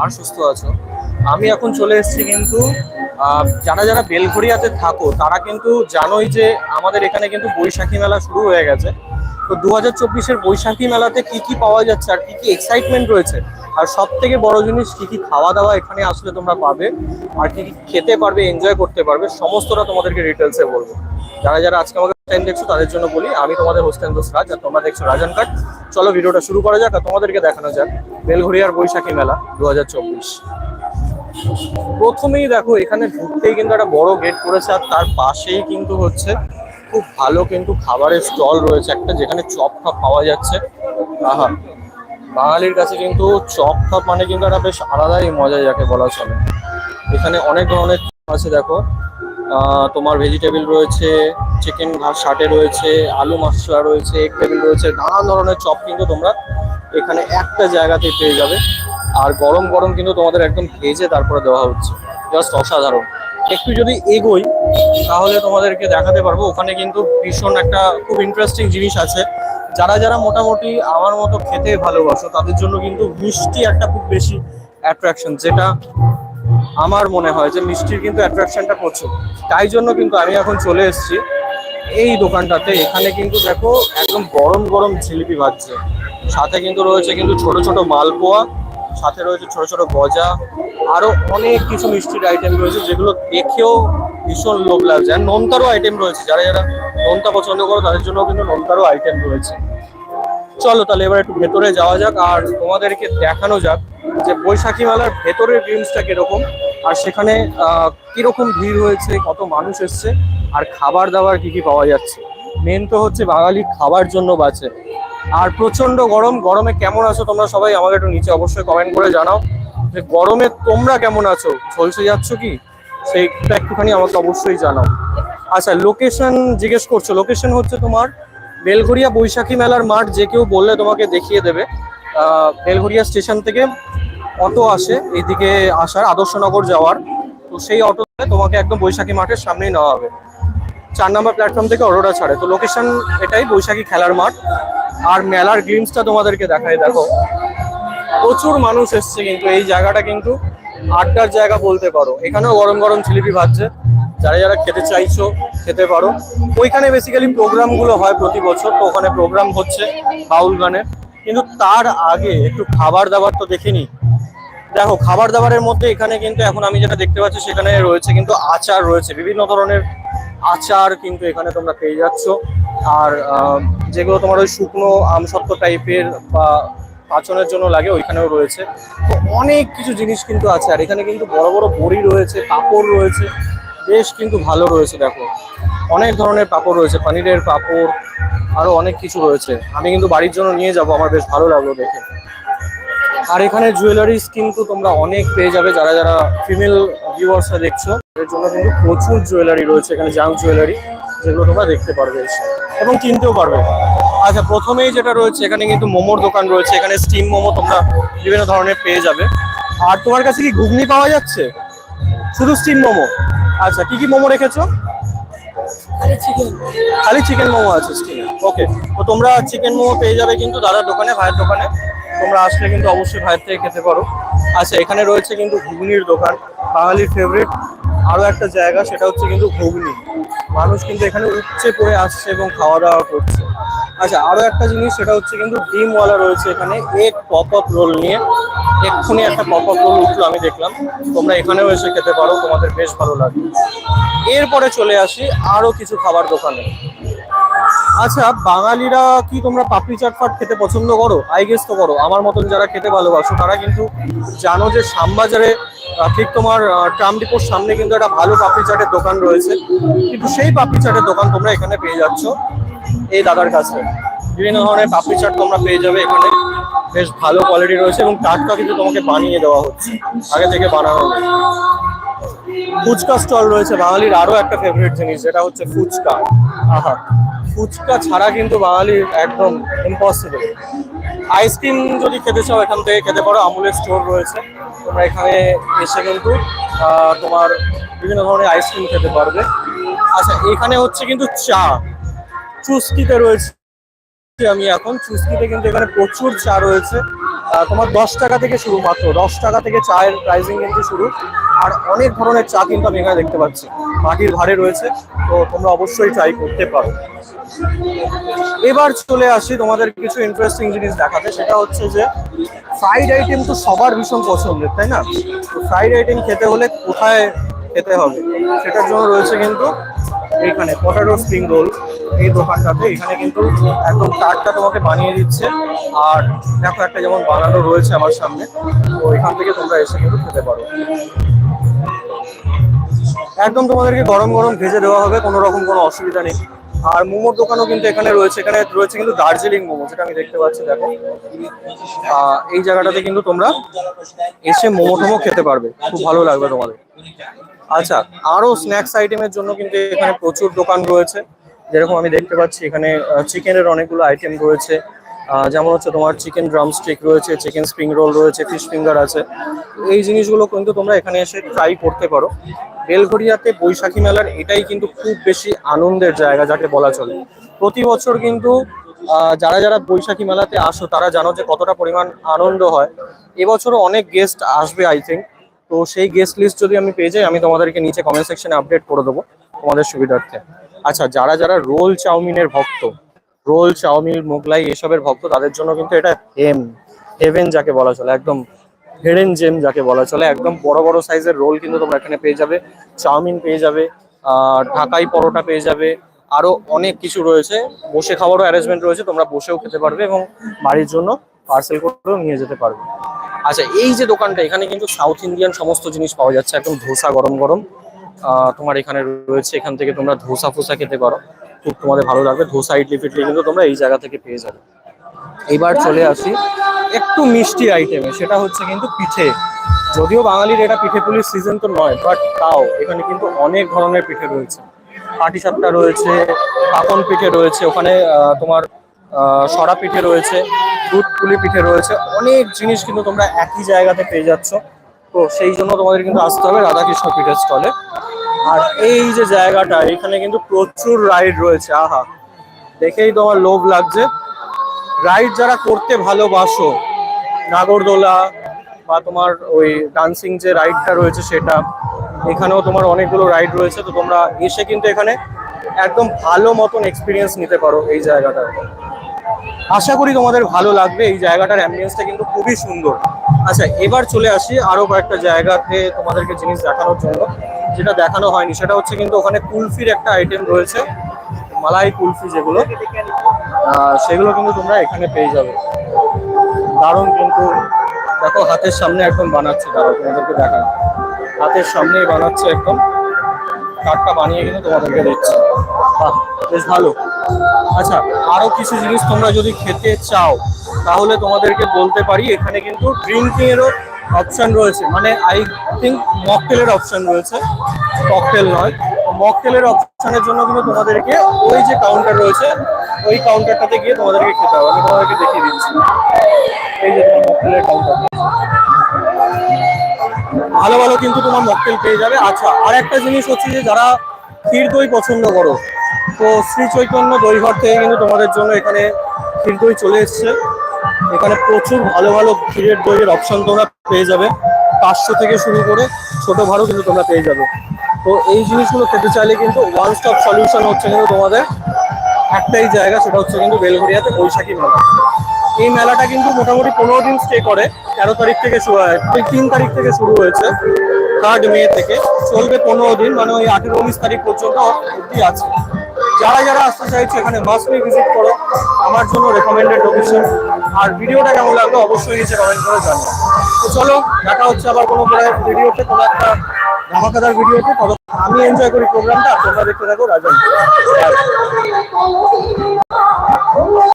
আর সুস্থ আছো? আমি এখন চলে এসেছি কিন্তু যারা যারা বেলঘরিয়াতে থাকো, তারা কিন্তু জানোই যে আমাদের এখানে কিন্তু বৈশাখী মেলা শুরু হয়ে গেছে। তো দু হাজার চব্বিশের বৈশাখী মেলাতে কি কি পাওয়া যাচ্ছে আর কি কি এক্সাইটমেন্ট রয়েছে? আর সব থেকে বড় জিনিস, কি কি খাওয়া দাওয়া এখানে আসলে তোমরা পাবে? আর কি কি খেতে পারবে এনজয় করতে পারবে, সমস্তটা তোমাদেরকে ডিটেলসে বলব। যারা যারা আজকে আমাকে টাইম দেখছ, তাদের জন্য বলি, আমি তোমাদের হোস্টেন দোষ রাজ আর তোমরা দেখছ রাজন কাট চলো ভিডিওটা শুরু করা যাক আর তোমাদেরকে দেখানো যাক। বেলঘরিয়ার বৈশাখী মেলা দু প্রথমেই দেখো, এখানে ঢুকতেই কিন্তু একটা বড় গেট করেছে আর তার পাশেই কিন্তু হচ্ছে খুব ভালো কিন্তু খাবারের স্টল রয়েছে একটা, যেখানে চপ খাপ পাওয়া যাচ্ছে। আহা, বাঙালির কাছে কিন্তু চপ খাপ মানে কিন্তু একটা বেশ আলাদাই মজা যাকে বলা চলে। এখানে অনেক ধরনের আছে, দেখো। তোমার ভেজিটেবিল রয়েছে চিকেন ষাটে রয়েছে, আলু মশলা রয়েছে এগ টেবিল রয়েছে, নানান ধরনের চপ কিন্তু তোমরা এখানে একটা জায়গাতে পেয়ে যাবে। আর গরম গরম কিন্তু তোমাদের একদম ভেজে তারপরে দেওয়া হচ্ছে। জাস্ট অসাধারণ। একটু যদি এগোই, তাহলে তোমাদেরকে দেখাতে পারব, ওখানে কিন্তু ভীষণ একটা খুব ইন্টারেস্টিং জিনিস আছে। যারা যারা মোটামুটি আমার মতো খেতে ভালোবাসো, তাদের জন্য কিন্তু মিষ্টি একটা খুব বেশি অ্যাট্রাকশন যেটা আমার মনে হয় যে মিষ্টির কিন্তু অ্যাট্রাকশনটা প্রচুর। তাই জন্য কিন্তু আমি এখন চলে এসেছি এই দোকানটাতে। এখানে কিন্তু দেখো একদম গরম গরম জিলিপি ভাজছে। সাথে কিন্তু রয়েছে কিন্তু ছোট ছোট মালপোয়া, সাথে রয়েছে ছোট ছোট গজা, আরও অনেক কিছু মিষ্টির আইটেম রয়েছে যেগুলো দেখেও ভীষণ লোভ লাগছে। আর নোনতারও আইটেম রয়েছে। যারা যারা নোনতা পছন্দ করো, তাদের জন্য কিন্তু নোনতারও আইটেম রয়েছে। চলো তাহলে এবার একটু ভেতরে যাওয়া যাক আর তোমাদেরকে দেখানো যাক যে বৈশাখী মেলার ভেতরের গ্রিমসটা কীরকম, আর সেখানে কীরকম ভিড় হয়েছে, কত মানুষ এসছে, আর খাবার দাবার কি কি পাওয়া যাচ্ছে? মেন তো হচ্ছে বাঙালি খাবার জন্য বাঁচে। আর প্রচণ্ড গরম, গরমে কেমন আছো তোমরা সবাই আমাকে একটু নিচে অবশ্যই কমেন্ট করে জানাও যে গরমে তোমরা কেমন আছো? ঝলসে যাচ্ছ কি? সেইটা একটুখানি আমাকে অবশ্যই জানাও। আচ্ছা লোকেশন জিজ্ঞেস করছ। লোকেশন হচ্ছে তোমার বেলঘরিয়া বৈশাখী মেলার মাঠ, যে কেউ বললে তোমাকে দেখিয়ে দেবে। বেলঘরিয়া স্টেশন থেকে অটো আসে, এইদিকে আসার আদর্শনগর যাওয়ার। তো সেই অটোতে তোমাকে একদম বৈশাখী মাঠের সামনেই নেওয়া হবে। চার নম্বর প্ল্যাটফর্ম থেকে অটোটা ছাড়ে। তো লোকেশন এটাই, বৈশাখী খেলার মাঠ। আর মেলার গ্লিমসটা তোমাদেরকে দেখাই, দেখো। প্রচুর মানুষ এসছে কিন্তু, এই জায়গাটা কিন্তু আড্ডার জায়গা বলতে পারো। এখানেও গরম গরম জিলিপি ভাজছে। যারা যারা খেতে চাইছো, খেতে পারো। ওইখানে বেসিক্যালি প্রোগ্রামগুলো হয় প্রতি বছর। তো ওখানে প্রোগ্রাম হচ্ছে বাউল গানের। কিন্তু তার আগে একটু খাবার দাবার তো দেখিনি। দেখো, খাবার দাবারের মধ্যে এখানে কিন্তু এখন আমি যেটা দেখতে পাচ্ছি সেখানে রয়েছে কিন্তু আচার রয়েছে। বিভিন্ন ধরনের আচার কিন্তু এখানে তোমরা পেয়ে যাচ্ছ। আর যেগুলো তোমার ওই শুকনো আমসত্ব টাইপের বা পাচনের জন্য লাগে, ওইখানেও রয়েছে। তো অনেক কিছু জিনিস কিন্তু আছে। আর এখানে কিন্তু বড় বড় বড়ি রয়েছে, পাঁপড় রয়েছে। বেশ কিন্তু ভালো রয়েছে, দেখো। অনেক ধরনের পাপড় রয়েছে, পনিরের পাপড়, আরও অনেক কিছু রয়েছে। আমি কিন্তু বাড়ির জন্য নিয়ে যাব, আমার বেশ ভালো লাগল দেখে। আর এখানে জুয়েলারিস কিন্তু তোমরা অনেক পেয়ে যাবে, যারা যারা ফিমেল ভিউয়ার্সরা দেখছ এর জন্য কিন্তু প্রচুর জুয়েলারি রয়েছে, এখানে জাং জুয়েলারি যেগুলো তোমরা দেখতে পারবে। এবং কিনতেও পারবে। আচ্ছা প্রথমেই যেটা রয়েছে, এখানে কিন্তু মোমোর দোকান রয়েছে, এখানে স্টিম মোমো তোমরা বিভিন্ন ধরনের পেয়ে যাবে। আর তোমার কাছে কি ঘুগনি পাওয়া যাচ্ছে? শুধু স্টিম মোমো? আচ্ছা কি কি মোমো রেখেছো? খালি চিকেন মোমো আছে ওকে তো তোমরা চিকেন মোমো পেয়ে যাবে কিন্তু দাদার দোকানে, ভাইয়ের দোকানে। তোমরা আসলে কিন্তু অবশ্যই ভাইয়ের থেকে খেতে পারো। আচ্ছা এখানে রয়েছে কিন্তু ঘুগনির দোকান, বাঙালির ফেভারিট আরও একটা জায়গা, সেটা হচ্ছে কিন্তু ঘুগনি। মানুষ কিন্তু এখানে উপচে পড়ে আসছে এবং খাওয়া দাওয়া করছে। আচ্ছা আরও একটা জিনিস, সেটা হচ্ছে কিন্তু ডিমওয়ালা রয়েছে এখানে। এক পপ আপ রোল নিয়ে। এক্ষুনি একটা পপ আপ রোল উঠল, আমি দেখলাম। তোমরা এখানেও এসে খেতে পারো, তোমাদের বেশ ভালো লাগবে। এরপরে চলে আসি আরও কিছু খাবার দোকানে। আচ্ছা বাঙালিরা কি তোমরা পাপড়ি চাট ফাট খেতে পছন্দ করো? আই গেস তো করো। আমার মতন যারা খেতে ভালোবাসো, তারা কিন্তু জানো যে শ্যামবাজারে ঠিক তোমার ট্রাম ডিপোর সামনে কিন্তু একটা ভালো পাপড়ি চাটের দোকান রয়েছে। কিন্তু সেই পাপড়ি চাটের দোকান তোমরা এখানে পেয়ে যাচ্ছ। এই দাদার কাছে বিভিন্ন ধরনের পাপড়ি চাট তোমরা পেয়ে যাবে এখানে। বেশ ভালো কোয়ালিটি রয়েছে এবং টাটকা কিন্তু তোমাকে বানিয়ে দেওয়া হচ্ছে। আগে থেকে বানানো ফুচকা স্টল রয়েছে বাঙালির আরও একটা ফেভারিট জিনিস, যেটা হচ্ছে ফুচকা। আহা, ফুচকা ছাড়া কিন্তু বাঙালির একদম ইম্পসিবল আইসক্রিম যদি খেতে চাও এখান থেকে খেতে পারো, আমুলের স্টোর রয়েছে। তোমরা এখানে এসে কিন্তু তোমার বিভিন্ন ধরনের আইসক্রিম খেতে পারবে। আচ্ছা এখানে হচ্ছে কিন্তু চা। চুস্কিতে রয়েছে আমি এখন। চুস্কিতে কিন্তু এখানে প্রচুর চা রয়েছে। তোমার দশ টাকা থেকে শুরু, মাত্র দশ টাকা থেকে চায়ের প্রাইসিং কিন্তু শুরু। আর অনেক ধরনের চা কিন্তু আমি এখানে দেখতে পাচ্ছি। মাটির ভারে রয়েছে, তো তোমরা অবশ্যই ট্রাই করতে পারো। এবার চলে আসি তোমাদের কিছু ইন্টারেস্টিং জিনিস দেখাতে। সেটা হচ্ছে যে ফ্রাইড আইটেম তো সবার ভীষণ পছন্দের, তাই না? ফ্রাইড আইটেম খেতে হলে কোথায় খেতে হবে? সেটার জন্য রয়েছে কিন্তু এইখানে পটাটো স্প্রিং রোল এই দোকানটাতে। এখানে কিন্তু একদম টাটটা তোমাকে বানিয়ে দিচ্ছে। আর দেখো একটা যেমন বানানো রয়েছে আমার সামনে, তো এখান থেকে তোমরা এসে কিন্তু খেতে পারো। একদম তোমাদেরকে গরম গরম ভেজে দেওয়া হবে, কোনো রকম কোনো অসুবিধা নেই। আর মোমোর দোকানও কিন্তু এখানে রয়েছে। এখানে রয়েছে কিন্তু দার্জিলিং মোমো, যেটা আমি দেখতে পাচ্ছি, দেখো। এই জায়গাটাতে কিন্তু তোমরা এসে মোমো টোমো খেতে পারবে। খুব ভালো লাগবে তোমাদের। আচ্ছা আরও স্ন্যাক্স আইটেমের জন্য কিন্তু এখানে প্রচুর দোকান রয়েছে। যেরকম আমি দেখতে পাচ্ছি, এখানে চিকেনের অনেকগুলো আইটেম রয়েছে। যেমন হচ্ছে তোমার চিকেন ড্রামস্টিক রয়েছে চিকেন স্প্রিং রোল রয়েছে ফিশ ফিঙ্গার আছে। এই জিনিসগুলো কিন্তু তোমরা এখানে এসে ট্রাই করতে পারো। বেলঘরিয়াতে বৈশাখী মেলার এটাই কিন্তু খুব বেশি আনন্দের জায়গা যাকে বলা চলে। প্রতি বছর কিন্তু যারা যারা বৈশাখী মেলাতে আসো, তারা জানো যে কতটা পরিমাণ আনন্দ হয়। এবছরও অনেক গেস্ট আসবে আই থিঙ্ক তো সেই গেস্ট লিস্ট যদি আমি পেয়ে যাই, আমি তোমাদেরকে নিচে কমেন্ট সেকশনে আপডেট করে দেবো তোমাদের সুবিধার্থে। আচ্ছা যারা যারা রোল চাউমিনের ভক্ত রোল চাউমিন, মোগলাই এসবের ভক্ত, তাদের জন্য কিন্তু এটা হেম হেভেন যাকে বলা চলে, একদম হেডেন জেম যাকে বলা চলে, একদম বড় বড় সাইজের রোল কিন্তু তোমরা এখানে পেয়ে যাবে। চাউমিন পেয়ে যাবে ঢাকাই পরোটা পেয়ে যাবে, আরও অনেক কিছু রয়েছে, বসে খাওয়ারও অ্যারেঞ্জমেন্ট রয়েছে, তোমরা বসেও খেতে পারবে এবং বাড়ির জন্য পার্সেল করেও নিয়ে যেতে পারবে। আচ্ছা এই যে দোকানটা, এখানে কিন্তু সাউথ ইন্ডিয়ান সমস্ত জিনিস পাওয়া যাচ্ছে। একদম ধোসা, গরম গরম। তোমার এখানে রয়েছে, এখান থেকে তোমরা ধোসা ফোসা খেতে পারো। খুব তোমাদের ভালো লাগবে। ধোসা, ইডলি, ফিডলি কিন্তু তোমরা এই জায়গা থেকে পেয়ে যাবে। এবার চলে আসি একটু মিষ্টি আইটেমে সেটা হচ্ছে কিন্তু পিঠে। যদিও বাঙালির এটা পিঠে পুলির সিজন তো নয় বাট তাও এখানে কিন্তু অনেক ধরনের পিঠে রয়েছে। পাটিসাপটা রয়েছে কাকন পিঠে রয়েছে, ওখানে তোমার সরা পিঠে রয়েছে। দুধ, পুলি পিঠে রয়েছে। অনেক জিনিস কিন্তু তোমরা একই জায়গাতে পেয়ে যাচ্ছ। তো সেই জন্য তোমাদের কিন্তু আসতে হবে রাধাকৃষ্ণ পিঠের স্টলে। আর এই যে জায়গাটা, এখানে কিন্তু প্রচুর রাইড রয়েছে। আহা, দেখেই তোমার লোভ লাগছে। রাইড যারা করতে ভালোবাসো, নাগরদোলা বা তোমার ওই ডান্সিং যে রাইডটা রয়েছে সেটা, এখানেও তোমার অনেকগুলো রাইড রয়েছে। তো তোমরা এসে কিন্তু এখানে একদম ভালো মতন এক্সপিরিয়েন্স নিতে পারো এই জায়গাটা আশা করি তোমাদের ভালো লাগবে। এই জায়গাটার অ্যাম্বিয়েন্সটা কিন্তু খুবই সুন্দর। আচ্ছা এবার চলে আসি আরও কয়েকটা জায়গাতে তোমাদেরকে জিনিস দেখানোর জন্য। যেটা দেখানো হয়নি, সেটা হচ্ছে কিন্তু ওখানে কুলফির একটা আইটেম রয়েছে, মালাই কুলফি যেগুলো। সেগুলো কিন্তু তোমরা এখানে পেয়ে যাবে। দারুণ কিন্তু, দেখো হাতের সামনে একদম বানাচ্ছে দাঁড়াও তোমাদেরকে দেখানো। হাতের সামনেই বানাচ্ছে একদম। কাঠটা বানিয়ে কিন্তু তোমাদেরকে দিচ্ছে। বাহ, বেশ ভালো। আচ্ছা আরও কিছু জিনিস তোমরা যদি খেতে চাও, তাহলে তোমাদেরকে বলতে পারি, এখানে কিন্তু ড্রিঙ্কিং এরও অপশন রয়েছে। মানে আই থিঙ্ক মকটেলের অপশন রয়েছে। ককটেল নয়। মকটেলের অপশনের জন্য কিন্তু তোমাদেরকে ওই যে কাউন্টার রয়েছে, ওই কাউন্টারটাতে গিয়ে তোমাদেরকে খেতে হবে। আমি তোমাদেরকে দেখিয়ে দিচ্ছি। এই যে তোমার মকটেলের কাউন্টার ভালো ভালো কিন্তু তোমার মকটেল পেয়ে যাবে। আচ্ছা আর একটা জিনিস হচ্ছে যে যারা ক্ষীর দই পছন্দ করো তো শ্রী চৈতন্য দইঘর থেকে কিন্তু তোমাদের জন্য এখানে ক্ষীর দই চলে এসছে। এখানে প্রচুর ভালো ভালো ক্ষীরের দইয়ের অপশন তোমরা পেয়ে যাবে। পাঁচশো থেকে শুরু করে ছোট ভাড়ও কিন্তু তোমরা পেয়ে যাবে। তো এই জিনিসগুলো খেতে চাইলে কিন্তু ওয়ান স্টপ সলিউশন হচ্ছে কিন্তু তোমাদের একটাই জায়গা, সেটা হচ্ছে কিন্তু বেলঘরিয়াতে বৈশাখী মেলা। এই মেলাটা কিন্তু মোটামুটি পনেরো দিন স্টে করে, তেরো তারিখ থেকে শুরু হয় তিন তারিখ থেকে শুরু হয়েছে থার্ড মে থেকে। চলবে পনেরো দিন মানে ওই আঠেরো উনিশ তারিখ পর্যন্ত অবধি আছে। যারা যারা আসতে চাইছে, এখানে মাসলি ভিজিট করো। আমার জন্য রেকমেন্ডেড লোকেশন আর ভিডিওটা কেমন লাগল অবশ্যই নিচে কমেন্ট করে জানো তো চলো, দেখা হচ্ছে আবার কোনো ভিডিওতে, কোনো একটা ধামাকাদার ভিডিওতে। তবে আমি এনজয় করি প্রোগ্রামটা তোমরা দেখতে থাকো রাজন